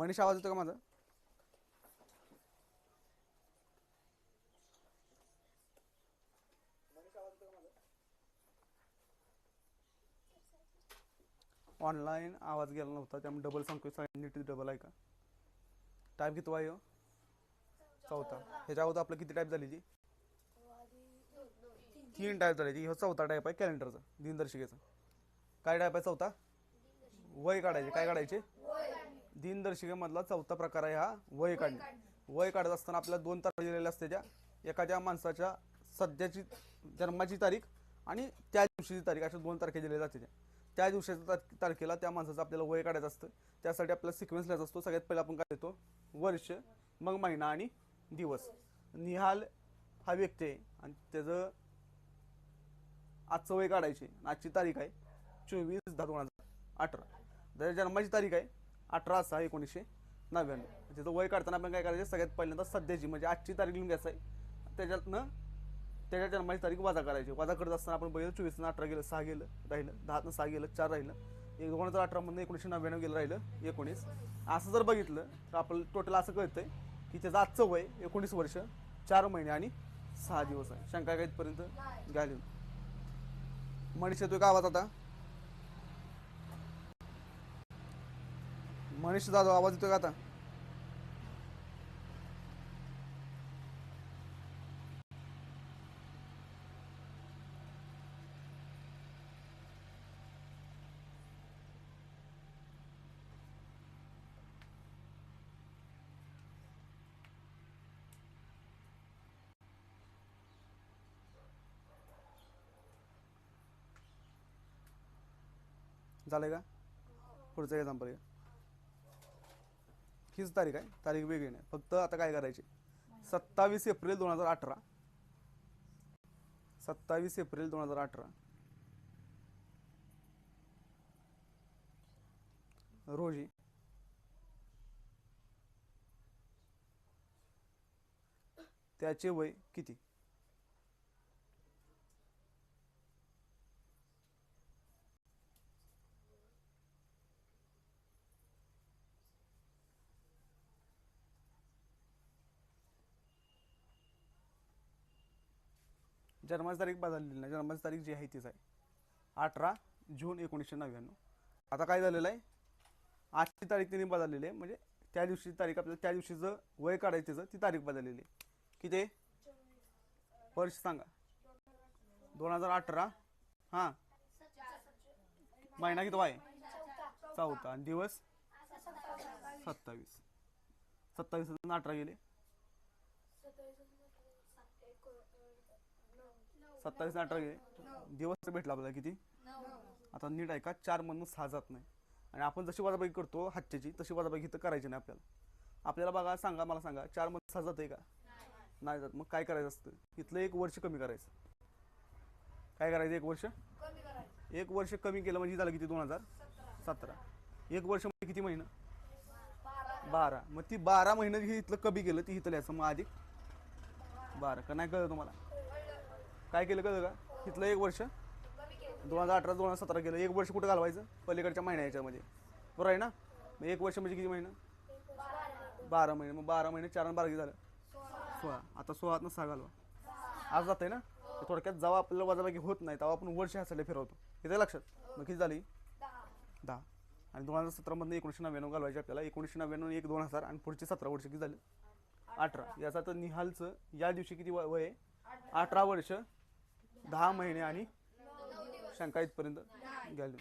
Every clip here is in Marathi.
मनीष आवाज येतो का माझा? ऑनलाईन आवाज गेला नव्हता त्यामुळे डबल सांगतोय. नीट डबल आहे का? टाईप किती आहे हो? चौथा. ह्याच्या अगोदर आपलं किती टाईप झालेली तीन टाईप झालेली ह्यो चौथा टाईप आहे कॅलेंडरचा दिनदर्शिकेचा. काय टाईप आहे चौथा? वय काढायचे. काय काढायचे? दिनदर्शिकेमधला चौथा प्रकार आहे हा वय काढणे. वय काढत असताना आपल्याला दोन तारखा दिलेल्या असते त्या एखाद्या माणसाच्या सध्याची जन्माची तारीख आणि त्या दिवशीची तारीख अशा दोन तारखे दिल्या जाते त्या. त्या दिवसाच्या तार- तारखेला त्या माणसाचं आपल्याला वय काढायचं असतं. त्यासाठी आपल्याला सिक्वेन्स लिहायचा असतो. सगळ्यात पहिला आपण काय देतो वर्ष मग महिना आणि दिवस. निहाल हा व्यक्ती आहे आणि त्याचं आजचं वय काढायचे. आजची तारीख आहे चोवीस दहा दोन हजार अठरा. त्याच्या जन्माची तारीख आहे अठरा सहा एकोणीसशे नव्याण्णव. म्हणजे त्याचं वय काढताना आपण काय करायचं सगळ्यात पहिल्यांदा सध्याची म्हणजे आजची तारीख लिहून घ्यायचं आहे. त्याच्यातनं त्याच्या जन्माची तारीख वजा करायची. वजा करत असताना आपण बघितलं चोवीसनं अठरा गेलं सहा गेलं राहिलं. दहातनं सहा गेलं चार राहिलं. एक दोन हजार अठरामधनं एकोणीसशे नव्याण्णव गेलं राहिलं एकोणीस. असं जर बघितलं तर आपलं टोटल असं कळतंय की त्याचं आजचं वय एकोणीस वर्ष चार महिने आणि सहा दिवस आहे. शंका काय इथपर्यंत? घ्याली मनीष येतोय का आवाज आता. मनीष जाधव आवाज येतोय का आता? झालंय का? पुढचं एक्झाम्पल घ्या. हीच तारीख आहे तारीख वेगळी नाही. फक्त आता काय करायची? सत्तावीस एप्रिल दोन हजार अठरा. सत्तावीस एप्रिल दोन हजार अठरा. रोजी. त्याचे वय किती? जन्माची तारीख बदललेली नाही. जन्माची तारीख जी आहे तीच आहे. अठरा जून एकोणीसशे नव्याण्णव. आता काय झालेलं आहे? आजची तारीख त्यांनी बदललेली आहे. म्हणजे त्या दिवशीची तारीख आपल्याला त्या दिवशीचं वय काढायचं ती तारीख बदललेली आहे. किती वर्ष सांगा. दोन हजार अठरा. हां. महिना किती आहे चौथा. आणि दिवस? सत्तावीस. सत्तावीस अठरा गेले. सत्तावीस अठरा दिवस भेटला आपल्याला किती? आता नीट ऐका चार मधून सहा जात नाही. आणि आपण जशी वजाबाकी करतो हातच्याची तशी वजाबाकी इथं करायची नाही आपल्याला. आपल्याला बघा सांगा मला सांगा चार मधून सहा जाते का? नाही जात. मग काय करायचं असतं? इथलं एक वर्ष कमी करायचं. काय करायचं एक वर्ष? एक वर्ष कमी केलं म्हणजे झालं किती? दोन हजार सतरा. एक वर्ष म्हणजे किती महिना? बारा. मग ती बारा महिने हे इथलं कमी केलं ती इथं लिहायचं. मग अधिक बारा. का नाही कळलं तुम्हाला? काय केलं कळलं का? तिथलं एक वर्ष. दोन हजार अठरा दोन हजार सतरा केलं. एक वर्ष कुठं घालवायचं? पलीकडच्या महिन्या याच्यामध्ये. बरोबर आहे ना? मग एक वर्ष म्हणजे किती महिना? बारा महिने. मग बारा महिने चार बारा किती झालं. सोळा. आता सोळातनं सहा घालवा. आज आहे ना? थोडक्यात जेव्हा आपल्याला वजाबाकी होत नाही तेव्हा आपण वर्ष ह्यासाठी फिरवतो. येते लक्षात? मग किती झाली? दहा. आणि दोन हजार सतरामधनं एकोणीसशे नव्याण्णव घालवायचे आपल्याला. एकोणीसशे नव्याण्णव एक दोन हजार आणि पुढचे सतरा वर्ष किती झाले? अठरा. याचा तर निहालचं या दिवशी किती वय आहे? अठरा वर्ष. दहा महिने आणि शंका इथपर्यंत गेले.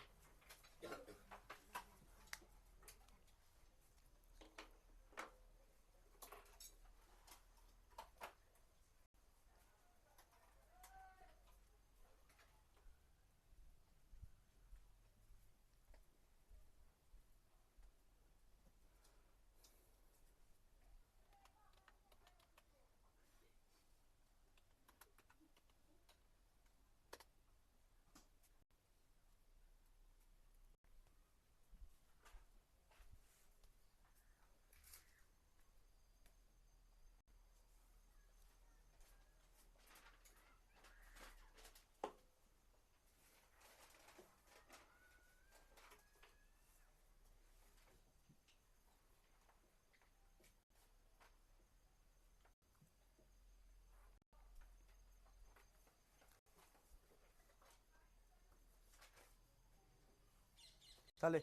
चालेल.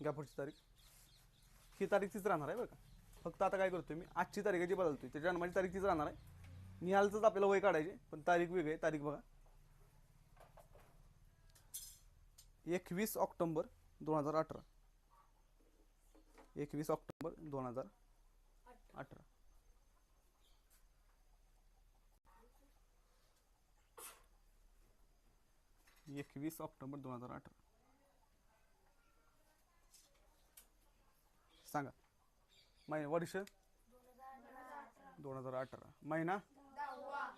घ्या पुढची तारीख. ही तारीख तीच राहणार आहे बरं का? फक्त आता काय करतोय मी? आजची तारीख आहे जी बदलतोय त्याच्या जन्माची तारीख तीच राहणार आहे. निहालचंच आपल्याला वय काढायचे पण तारीख वेगळी आहे तारीख बघा. एकवीस ऑक्टोंबर दोन हजार अठरा. एकवीस ऑक्टोबर दोन हजार अठरा. एकवीस ऑक्टोबर दोन हजार अठरा. सांगा. महिना वर्ष? दोन हजार अठरा. महिना?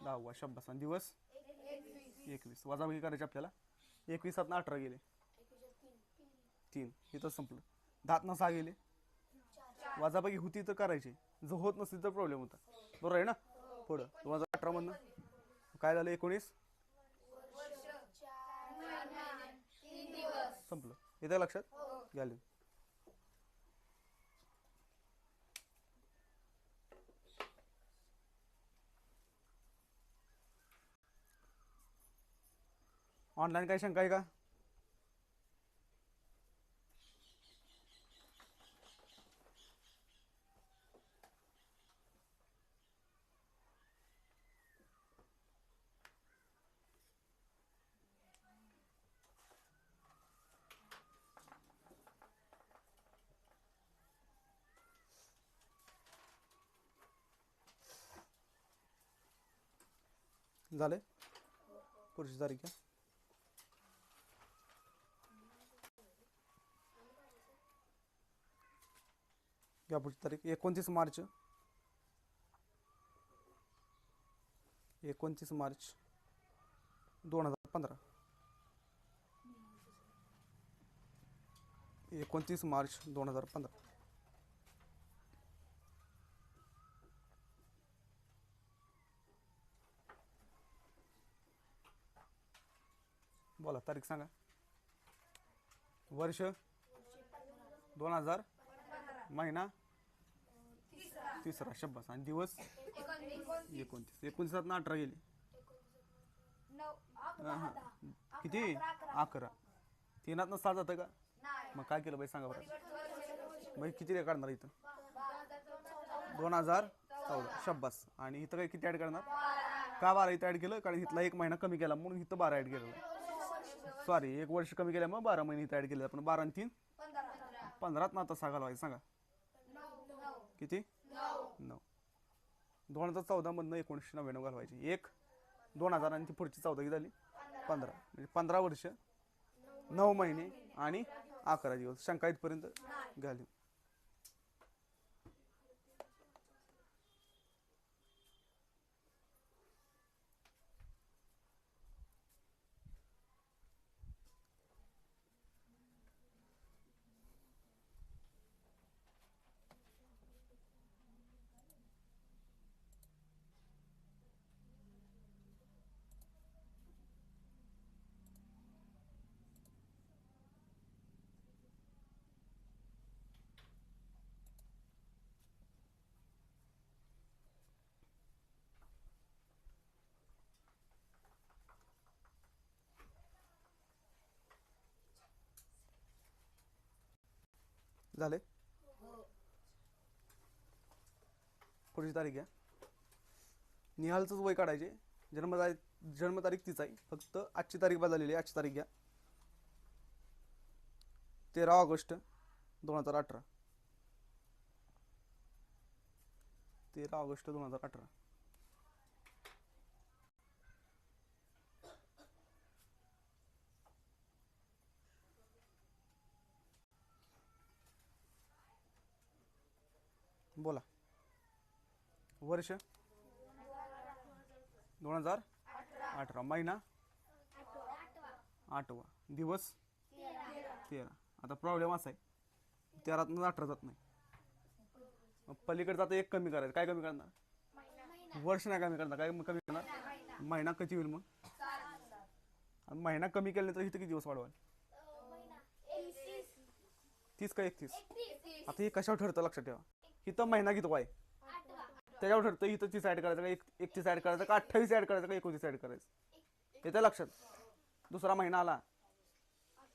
दहावा. शब्दास आणि दिवस? एकवीस. वजाबाकी करायची आपल्याला? एकवीसात अठरा गेले. तीन. इथं संपलं. दहात सहा गेले. वजाबाकी होती तर करायची. जर होत नसती तर प्रॉब्लेम होता. बरोबर आहे ना? पुढं. दोन हजार अठरा मधनं? काय झालं? एकोणीस? संपलं. येतं लक्षात? घ्या लिहून. ऑनलाईन काही शंका आहे का झाले पुढची तारीख घ्या पुढची तारीख. एकोणतीस मार्च. एकोणतीस मार्च दोन हजार पंधरा. एकोणतीस मार्च दोन हजार पंधरा. बोला तारीख सांगा. वर्ष दोन हजार महिना? तिसरा शब्बास. आणि दिवस? एकोणतीस. एकोणतीसात ना अठरा गेली. किती? अकरा तीनात ना सात जातं का? मग काय केलं बाई सांगा बरं. मग किती रे काढणार इथं? दोन हजार चौदा. शब्बास. आणि इथं काय किती ॲड करणार? का बारा इथं ॲड केलं? कारण इथला एक महिना कमी केला. म्हणून इथं बारा ॲड केलेलं सॉरी एक वर्ष कमी केलं मग बारा महिने इथं ॲड केले आपण बारा आणि तीन? पंधरात ना आता सांगायला पाहिजे सांगा. किती? नऊ. दोन हजार चौदामधनं एकोणीसशे नव्याण्णव घालवायची. एक दोन हजार आणि ती पुढची चौदा किती झाली? पंधरा. म्हणजे पंधरा वर्ष नऊ महिने आणि अकरा दिवस. शंका इथपर्यंत घालू. झाले. पुढची तारीख घ्या. निहालचंच वय काढायचे. जन्मतारीख जन्मतारीख तीच आहे. फक्त आजची तारीख बदललेली आहे. आजची तारीख घ्या. तेरा ऑगस्ट दोन हजार अठरा. तेरा ऑगस्ट दोन हजार अठरा. बोला. वर्ष? दोन हजार अठरा. महिना? आठवा. दिवस? तेरा. आता प्रॉब्लेम असा आहे. तेरात अठरा जात नाही. पलीकडे आता एक कमी करायचं. काय कमी करणार? वर्ष नाही कमी करणार. काय कमी करणार? महिना कधी होईल मग? महिना कमी केल्यानंतर इथं किती दिवस वाढवाल? तीस का एकतीस? आता हे कशावर ठरतं? लक्षात ठेवा. इथं महिना किती आहे त्याच्यावर ठरतं इथं तीस ऍड करायचं का एक एकतीस ऍड करायचं का अठ्ठावीस ऍड करायचं का एकोणतीस ऍड करायचं? येतं लक्षात? दुसरा महिना आला.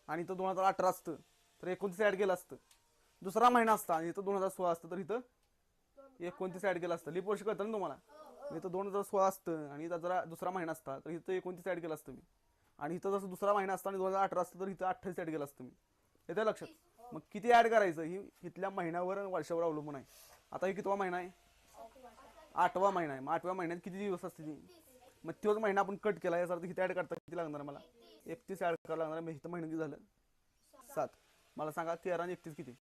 आणि इथं दोन हजार अठरा असतं. तर एकोणतीस ॲड केलं असतं. दुसरा महिना असता आणि इथं दोन हजार सोळा असतं तर इथं एकोणतीस ॲड केलं असतं. लिप वर्ष कळतं ना तुम्हाला? इथं दोन हजार सोळा असतं आणि इथं जरा दुसरा महिना असता तर इथं एकोणतीस ॲड केलं असतं मी. आणि इथं जसं दुसरा महिना असता आणि दोन हजार अठरा असतं तर इथं अठ्ठावीस ॲड केलं असतं मी. येतं लक्षात? मग किती ॲड करायचं? ही इथल्या महिन्यावर वर्षावर अवलंबून आहे. आता हे कितवा महिना आहे? आठवा महिना आहे. मग आठव्या महिन्यात किती दिवस असते ती? मग तोच महिना आपण कट केला याचा अर्थ किती ॲड करता किती लागणार मला? एकतीस ॲड करायला लागणार मग इथं महिना किती झालं? सात. मला सांगा तेरा आणि एकतीस किती?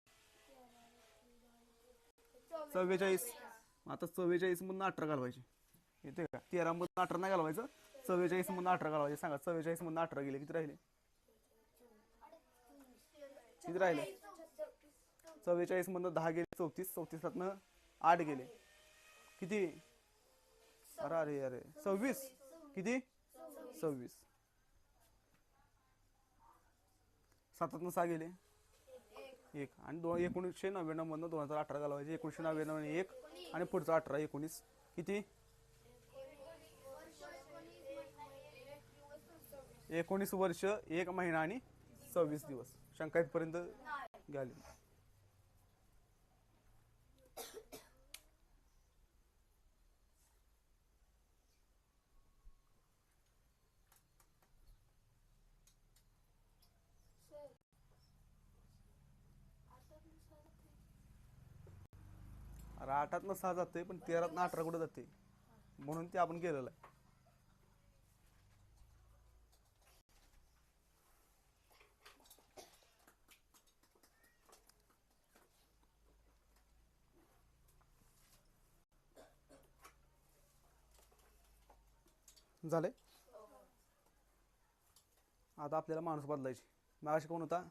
चव्वेचाळीस. आता चव्वेचाळीस मधून अठरा घालवायचे. येते का? तेरा मधून अठरा नाही घालवायचं. चव्वेचाळीस मधून अठरा घालवायचे. सांगा चव्वेचाळीस मधून अठरा गेले किती राहिले? किती राहिले? चव्वेचाळीस मधनं दहा गेले चौतीस चौतीसातनं आठ गेले. किती? अरे अरे अरे. सव्वीस. किती? सव्वीस. सातातनं सहा गेले. एक. आणि दोन एकोणीसशे नव्याण्णव मधनं दोन हजार अठरा घालवायचे. एकोणीसशे नव्याण्णव आणि एक. आणि पुढचा अठरा एकोणीस. किती? एकोणीस वर्ष एक महिना आणि सव्वीस दिवस. शंका इथपर्यंत गेली. अरे आठातनं सहा जाते पण तेरातनं अठरा कुठं जाते म्हणून ते आपण केलेलं आहे. झाले. आता आपल्याला माणूस बदलायची. मग कोण होता?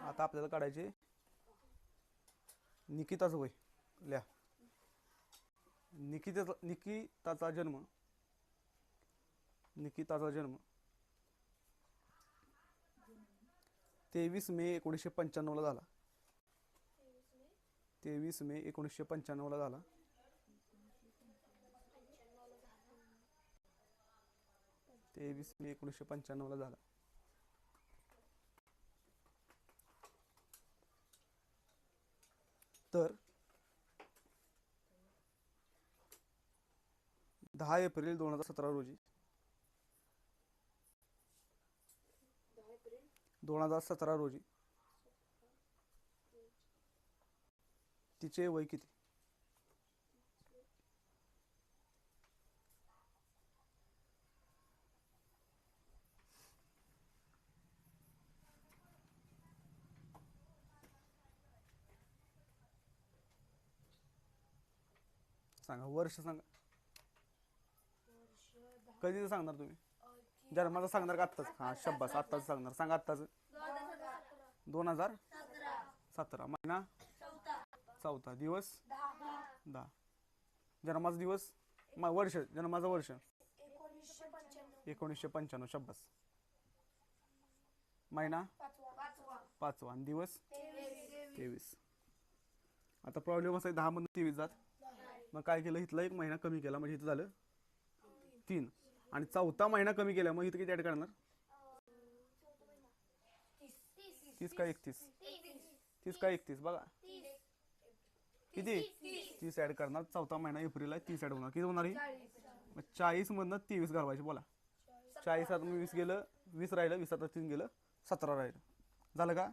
आता आपल्याला काढायचे. निकिताचं वय लिहा. निकिताचा निकिताचा जन्म. निकिताचा जन्म. तेवीस मे एकोणीसशे पंच्याण्णवला झाला. तेवीस मे एकोणीसशे पंच्याण्णवला झाला. तेवीस मे एकोणीसशे पंच्याण्णवला झाला. तर दहा एप्रिल दोन हजार सतरा रोजी. दोन हजार सतरा रोजी. तिचे वय किती? सांगा वर्ष सांगा. कधीच सांगणार तुम्ही? जन्माचं सांगणार का आत्ताच? हा शब्बास आत्ताच सांगणार. सांगा आत्ताच. दोन हजार सतरा. महिना? चौथा दिवस? दहा. जन्माचा दिवस? म वर्ष जन्माचं वर्ष. एकोणीसशे पंच्याण्णव एकोणीसशे पंच्याण्णव शब्बास. महिना? पाचवा. आणि दिवस? तेवीस. आता प्रॉब्लेम असा आहे दहा मधून तेवीस जात. मग काय केलं? इथला एक महिना कमी केला. म्हणजे इथं झालं तीन. आणि चौथा महिना कमी केला. मग इथं किती ऍड करणार? तीस का एकतीस? तीस का एकतीस? बघा. किती? तीस ऍड करणार. चौथा महिना एप्रिलला तीस ऍड होणार. किती होणार ही? मग चाळीस मधनं तेवीस घालवायचे. बोला. चाळीस आता वीस गेलं वीस राहिलं वीस आता तीन गेलं सतरा राहिलं. झालं का?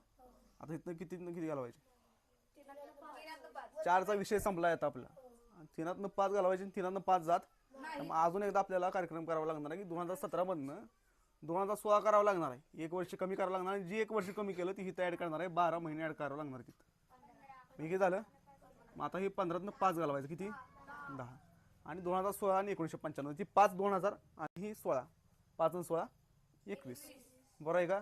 आता इथनं किती किती घालवायचे? चारचा विषय संपला आता आपला. तिनातनं पाच घालवायचे आणि तिनातनं पाच जात. मग अजून एकदा आपल्याला कार्यक्रम करावा लागणार आहे. की दोन हजार सतरा मधनं दोन हजार सोळा करावं लागणार आहे. एक वर्ष कमी करावं लागणार आहे. जी एक वर्ष कमी केलं ती हिथं ऍड करणार आहे. बारा महिने ऍड करावं लागणार तिथं. हे किती झालं? मग आता हे पंधरातनं पाच घालवायचं. किती? दहा. आणि दोन हजार सोळा आणि एकोणीसशे पंच्याण्णव. ती पाच दोन हजार आणि ही सोळा. पाच आणि सोळा एकवीस. बरोबर आहे का?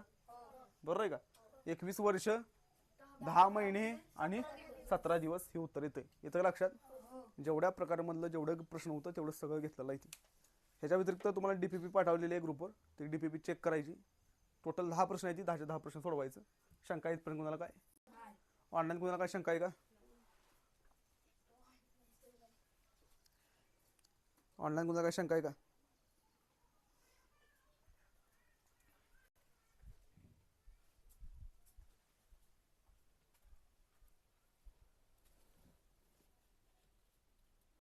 बरोबर आहे का? एकवीस वर्ष दहा महिने आणि सतरा दिवस हे उत्तर येतं येतं का लक्षात? जेवढ्या प्रकारमधलं जेवढं प्रश्न होतं तेवढं सगळं घेतलेलं आहे ती. ह्याच्या व्यतिरिक्त तुम्हाला डी पी पी पाठवलेली आहे ग्रुपवर ती डी पी पी चेक करायची. टोटल दहा प्रश्न आहे ती दहाचे दहा प्रश्न सोडवायचं. शंका येतपर्यंत कुणाला काय? ऑनलाईन कुणाला काय शंका आहे का? ऑनलाईन कुणाला काय शंका आहे का?